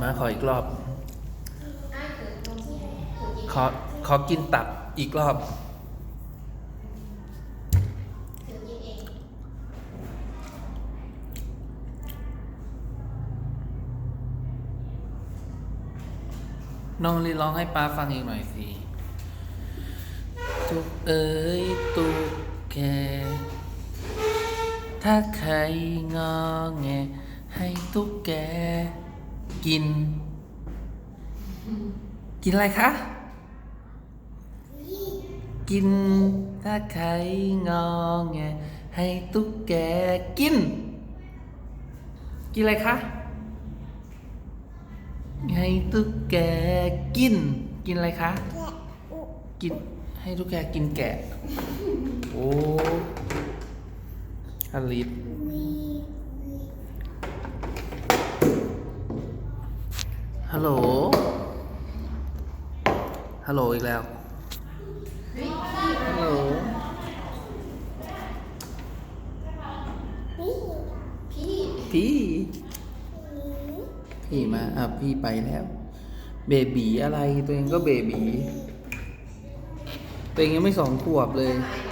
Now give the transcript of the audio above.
มาขออีกรอบ ขอ ขอกินตับอีกรอบน้องลีร้องให้ป้าฟังอีกหน่อยสิตุกเอ๋ยตุกแก ถ้าใครงอแงให้ตุกแก กิน กินอะไรคะ กินถ้าใครงอแงให้ตุ๊กแกกิน กินอะไรคะ ให้ตุ๊กแกกิน กินอะไรคะ กินให้ตุ๊กแกกินแกะ โอ้อลิศ ฮัลโหล ฮัลโหลอีกแล้ว ฮัลโหลพี่พี่ พี่มา อะ พี่ไปแล้ว เบบีอะไร ตัวเองก็เบบี ตัวเองยังไม่สองขวบเลยไป